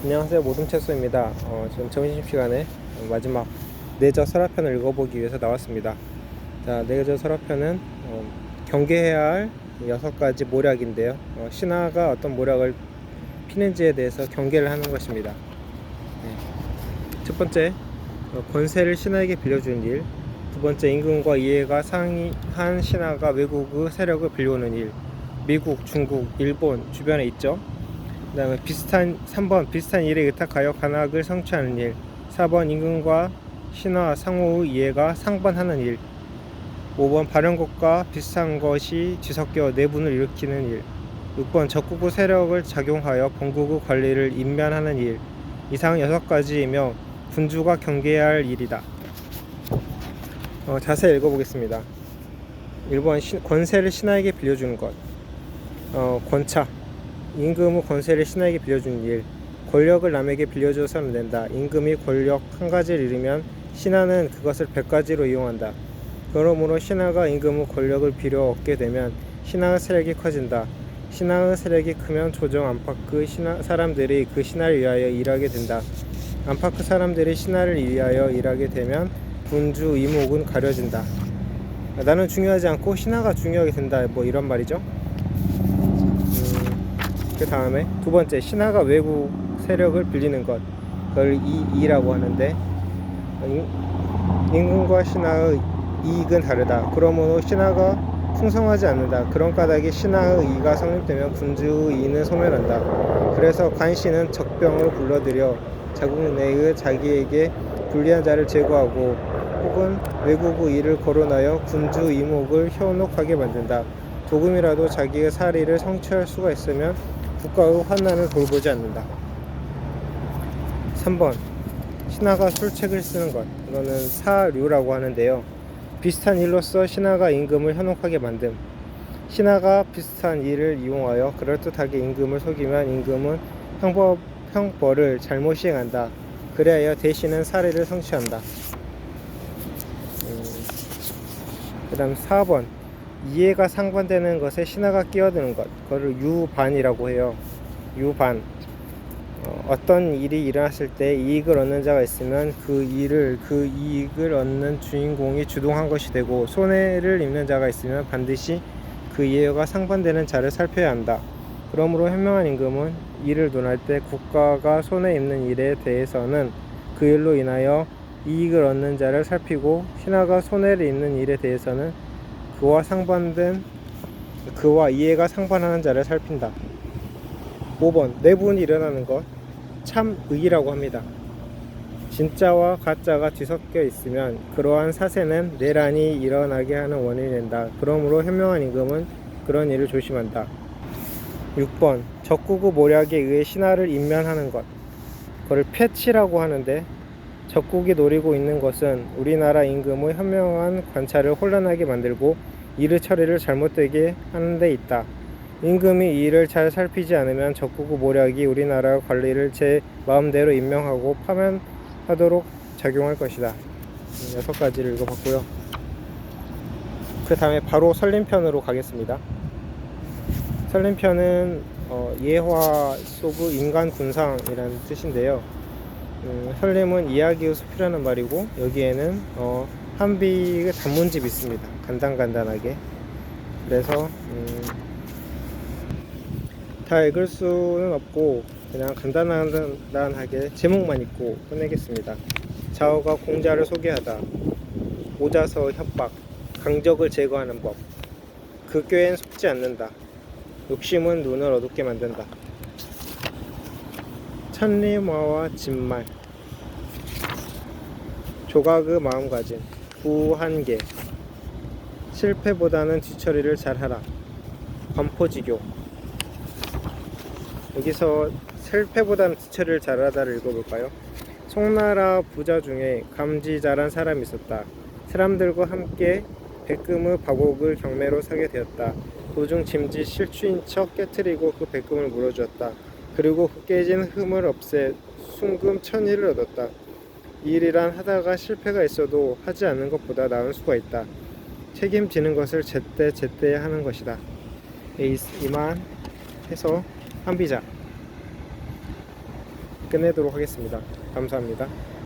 안녕하세요. 모둠채소입니다. 어, 지금 점심시간에 마지막 내저 설화편을 읽어보기 위해서 나왔습니다. 자 내저 설화편은 어, 경계해야 할 여섯 가지 모략인데요. 어, 신하가 어떤 모략을 피는지에 대해서 경계를 하는 것입니다. 네. 첫 번째 어, 권세를 신하에게 빌려주는 일. 두 번째 임금과 이해가 상이한 신하가 외국의 세력을 빌려오는 일. 미국, 중국, 일본 주변에 있죠 그 다음에 비슷한 3번 비슷한 일에 의탁하여 간악을 성취하는 일. 4번 임금과 신하 상호의 이해가 상반하는 일. 5번 발현국과 비슷한 것이 뒤섞여 내분을 일으키는 일. 6번 적국의 세력을 작용하여 본국의 관리를 인면하는 일. 이상 6가지이며 군주가 경계해야 할 일이다. 어, 자세히 읽어보겠습니다. 1번 신- 권세를 신하에게 빌려주는 것. 어, 권차 임금의 권세를 신하에게 빌려주는 일 권력을 남에게 빌려줘서는 안 된다. 임금이 권력 한 가지를 잃으면 신하는 그것을 백 가지로 이용한다. 그러므로 신하가 임금의 권력을 빌려 얻게 되면 신하의 세력이 커진다. 신하의 세력이 크면 조정 안팎의 신하, 사람들이 그 신하를 위하여 일하게 된다. 안팎의 사람들이 신하를 위하여 일하게 되면 군주 이목은 가려진다. 나는 중요하지 않고 신하가 중요하게 된다. 뭐 이런 말이죠. 그 다음에 두 번째 신하가 외국 세력을 빌리는 것. 그걸 이, 이라고 하는데 임- 임금과 신하의 이익은 다르다. 그러므로 신하가 풍성하지 않는다. 그런 까닭에 신하의 이가 성립되면 군주의 이는 소멸한다. 그래서 관씨는 적병을 불러들여 자국 내의 자기에게 불리한 자를 제거하고 혹은 외국의 일을 거론하여 군주 이목을 현혹하게 만든다. 조금이라도 자기의 사리를 성취할 수가 있으면 국가의 환난을 돌보지 않는다. 3번 신하가 술책을 쓰는 것 이거는 사류라고 하는데요. 비슷한 일로서 신하가 임금을 현혹하게 만듦. 신하가 비슷한 일을 이용하여 그럴듯하게 임금을 속이면 임금은 형법, 형벌을 잘못 시행한다. 그래야 대신은 사례를 성취한다. 음, 그 다음 4번 이해가 상반되는 것에 신하가 끼어드는 것 그거를 유반이라고 해요. 유반. 어, 떤 일이 일어났을 때 이익을 얻는 자가 있으면 그 일을 그 이익을 얻는 주인공이 주동한 것이 되고 손해를 입는 자가 있으면 반드시 그 이해가 상반되는 자를 살펴야 한다. 그러므로 현명한 임금은 일을 논할 때 국가가 손해 입는 일에 대해서는 그 일로 인하여 이익을 얻는 자를 살피고 신하가 손해를 입는 일에 대해서는 그와 상반된 그와 이해가 상반하는 자를 살핀다. 5번 내분이 일어나는 것 참의라고 합니다. 진짜와 가짜가 뒤섞여 있으면 그러한 사세는 내란이 일어나게 하는 원인이 된다. 그러므로 현명한 임금은 그런 일을 조심한다. 6번 적국의 모략에 의해 신하를 인면하는 것 그걸 패치라고 하는데 적국이 노리고 있는 것은 우리나라 임금의 현명한 관찰을 혼란하게 만들고 일의 처리를 잘못되게 하는 데 있다. 임금이 이 일을 잘 살피지 않으면 적국의 모략이 우리나라 관리를 제 마음대로 임명하고 파면하도록 작용할 것이다. 음, 여섯 가지를 읽어봤고요. 그 다음에 바로 설림편으로 가겠습니다. 설림편은 어, 예화 속의 인간 군상이라는 뜻인데요. 음, 설림은 이야기의 숲이라는 말이고 여기에는 어, 한비의 단문집이 있습니다. 간단간단하게. 그래서 음, 다 읽을 수는 없고 그냥 간단하게 제목만 읽고 끝내겠습니다. 자오가 공자를 소개하다. 오자서 협박. 강적을 제거하는 법. 그 꾀엔 속지 않는다. 욕심은 눈을 어둡게 만든다. 천리마와 진말. 조각의 마음가짐. 구한계. 실패보다는 뒤처리를 잘하라. 관포지교. 여기서 실패보다는 뒤처리를 잘하다를 읽어볼까요? 송나라 부자 중에 감지 잘한 사람이 있었다. 사람들과 함께 백금의 바곡을 경매로 사게 되었다. 도중 짐짓 실추인 척 깨뜨리고 그 백금을 물어주었다. 그리고 그 깨진 흠을 없애 순금 천일을 얻었다. 이 일이란 하다가 실패가 있어도 하지 않는 것보다 나은 수가 있다. 책임지는 것을 제때 제때 하는 것이다. 이- 이만 해서 한비자. 끝내도록 하겠습니다. 감사합니다.